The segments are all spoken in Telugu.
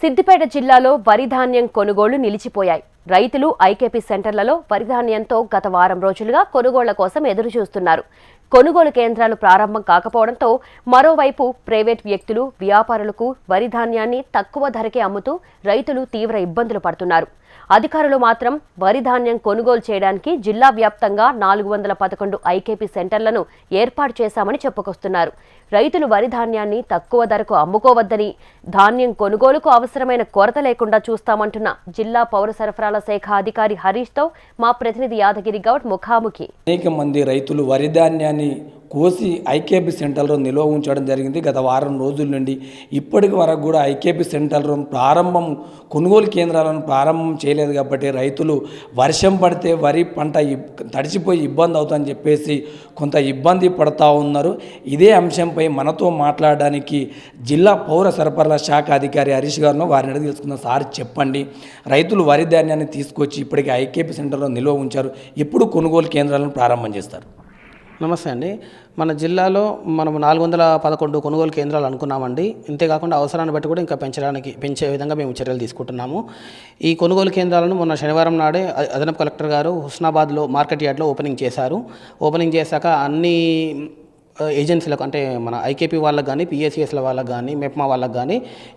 సిద్దిపేట జిల్లాలో వరి ధాన్యం కొనుగోళ్ళు నిలిచిపోయాయి. రైతులు ఐకేపీ సెంటర్లలో వరిధాన్యంతో గత వారం రోజులుగా కొనుగోళ్ళ కోసం ఎదురు చూస్తున్నారు కొనుగోలు కేంద్రాలు ప్రారంభం కాకపోవడంతో మరోవైపు ప్రైవేట్ వ్యక్తులు వ్యాపారులకు వరి ధాన్యాన్ని తక్కువ ధరకే అమ్ముతూ రైతులు తీవ్ర ఇబ్బందులు పడుతున్నారు. అధికారులు మాత్రం వరి ధాన్యం కొనుగోలు చేయడానికి జిల్లా వ్యాప్తంగా నాలుగు వందల పదకొండు ఐకేపీ సెంటర్లను ఏర్పాటు చేశామని చెప్పుకొస్తున్నారు. రైతులు వరి ధాన్యాన్ని తక్కువ ధరకు అమ్ముకోవద్దని ధాన్యం కొనుగోలుకు అవసరమైన కొరత లేకుండా చూస్తామంటున్న జిల్లా పౌర సరఫరాల శాఖ అధికారి హరీష్తో మా ప్రతినిధి యాదగిరి గౌడ్ ముఖాముఖి. అనేక మంది రైతులు వరి ధాన్యాన్ని కోసి ఐకేపీ సెంటర్లో నిల్వ ఉంచడం జరిగింది. గత వారం రోజుల నుండి ఇప్పటికి వరకు కూడా ఐకేపీ సెంటర్లో ప్రారంభం కొనుగోలు కేంద్రాలను ప్రారంభం చేయలేదు కాబట్టి రైతులు వర్షం పడితే వరి పంట తడిచిపోయి ఇబ్బంది అవుతుందని చెప్పేసి కొంత ఇబ్బంది పడతా ఉన్నారు. ఇదే అంశంపై మనతో మాట్లాడడానికి జిల్లా పౌర సరఫరాల శాఖ అధికారి హరీష్ గారిను వారిని అడిగి తెలుసుకుందాం. సార్ చెప్పండి. రైతులు వరి ధాన్యాన్ని తీసుకొచ్చి ఇప్పటికి ఐకేపీ సెంటర్లో నిల్వ ఉంచారు. ఎప్పుడు కొనుగోలు కేంద్రాలను ప్రారంభం చేస్తారు? నమస్తే అండి. మన జిల్లాలో మనం నాలుగు వందల పదకొండు కొనుగోలు కేంద్రాలు అనుకున్నామండి. ఇంతేకాకుండా అవసరాన్ని బట్టి కూడా ఇంకా పెంచడానికి పెంచే విధంగా మేము చర్యలు తీసుకుంటున్నాము. ఈ కొనుగోలు కేంద్రాలను మొన్న శనివారం నాడే అదనపు కలెక్టర్ గారు హుస్నాబాద్లో మార్కెట్ యార్డ్లో ఓపెనింగ్ చేశారు. ఓపెనింగ్ చేశాక అన్ని ఏజెన్సీలకు అంటే మన ఐకేపీ వాళ్ళకి కానీ పిఎస్సిఎస్ల వాళ్ళకి కానీ మెప్మా వాళ్ళకి కానీ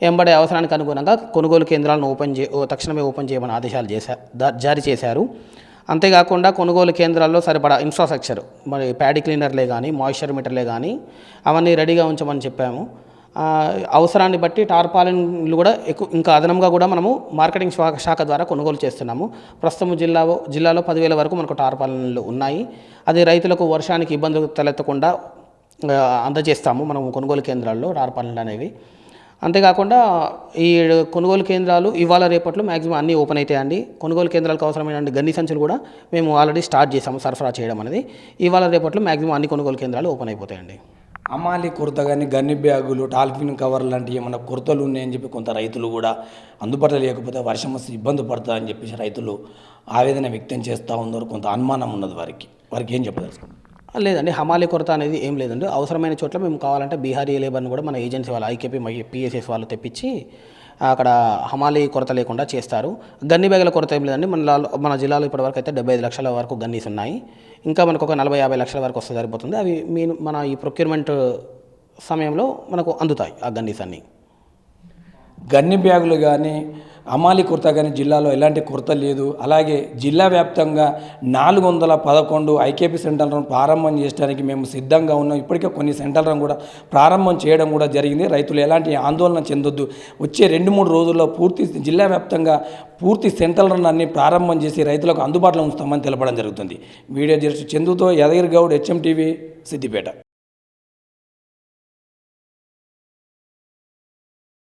ఎంబడే అవసరానికి అనుగుణంగా కొనుగోలు కేంద్రాలను ఓపెన్ చే ఓ తక్షణమే ఓపెన్ చేయమని ఆదేశాలు చేశారు జారీ చేశారు. అంతేకాకుండా కొనుగోలు కేంద్రాల్లో సరిపడా ఇన్ఫ్రాస్ట్రక్చర్ మరి ప్యాడీ క్లీనర్లే కానీ మాయిశ్చర్ మీటర్లే కానీ అవన్నీ రెడీగా ఉంచమని చెప్పాము. అవసరాన్ని బట్టి టార్పాలిన్లు కూడా ఎక్కువ ఇంకా అదనంగా కూడా మనము మార్కెటింగ్ శాఖ శాఖ ద్వారా కొనుగోలు చేస్తున్నాము. ప్రస్తుతం జిల్లా జిల్లాలో పదివేల వరకు మనకు టార్పాలిన్లు ఉన్నాయి. అది రైతులకు వర్షానికి ఇబ్బందులు తలెత్తకుండా అందజేస్తాము. మనం కొనుగోలు కేంద్రాల్లో టార్పాలిన్లు అనేవి. అంతేకాకుండా ఈ కొనుగోలు కేంద్రాలు ఇవాళ రేపట్లో మ్యాక్సిమం అన్నీ ఓపెన్ అవుతాయండి కొనుగోలు కేంద్రాలకు అవసరమైన గన్ని సంచులు కూడా మేము ఆల్రెడీ స్టార్ట్ చేసాము సరఫరా చేయడం అనేది. ఇవాళ రేపట్లో మ్యాక్సిమం అన్ని కొనుగోలు కేంద్రాలు ఓపెన్ అయిపోతాయండి. అమ్మాలి కుర్త కానీ గన్ని బ్యాగులు టాల్ఫిన్ కవర్ లాంటి ఏమైనా కుర్తలు ఉన్నాయని చెప్పి కొంత రైతులు కూడా అందుబాటులో లేకపోతే వర్షం వస్తే ఇబ్బంది పడుతుందని చెప్పేసి రైతులు ఆవేదన వ్యక్తం చేస్తూ ఉన్నారు. కొంత అనుమానం ఉన్నది వారికి. వారికి ఏం చెప్పదలుచుకుంటారు? లేదండి హమాలి కొరత అనేది ఏం లేదండి. అవసరమైన చోట్ల మేము కావాలంటే బీహారీ లేబర్ని కూడా మన ఏజెన్సీ వాళ్ళు ఐకేపీ పిఎస్ఎస్ వాళ్ళు తెప్పించి అక్కడ హమాలీ కొరత లేకుండా చేస్తారు. గన్ని బ్యాగుల కొరత ఏం లేదండి. మన మన జిల్లాలో ఇప్పటివరకు అయితే డెబ్బై ఐదు లక్షల వరకు గన్నీస్ ఉన్నాయి. ఇంకా మనకు ఒక నలభై యాభై లక్షల వరకు వస్తే సరిపోతుంది. అవి మీ మన ఈ ప్రొక్యూర్మెంట్ సమయంలో మనకు అందుతాయి ఆ గన్నీస్ అన్నీ. గన్ని బ్యాగులు కానీ అమాలి కొరత కానీ జిల్లాలో ఎలాంటి కొరత లేదు. అలాగే జిల్లా వ్యాప్తంగా నాలుగు వందల పదకొండు ఐకేపీ సెంటర్లను ప్రారంభం చేయడానికి మేము సిద్ధంగా ఉన్నాం. ఇప్పటికే కొన్ని సెంటర్లను కూడా ప్రారంభం చేయడం కూడా జరిగింది. రైతులు ఎలాంటి ఆందోళన చెందొద్దు. వచ్చే రెండు మూడు రోజుల్లో పూర్తి జిల్లా వ్యాప్తంగా పూర్తి సెంటర్లను అన్ని ప్రారంభం చేసి రైతులకు అందుబాటులో ఉంచుతామని తెలపడం జరుగుతుంది. వీడియో జర్నలిస్ట్ చందుతో యాదగిరి గౌడ్ హెచ్ఎం టీవీ సిద్దిపేట.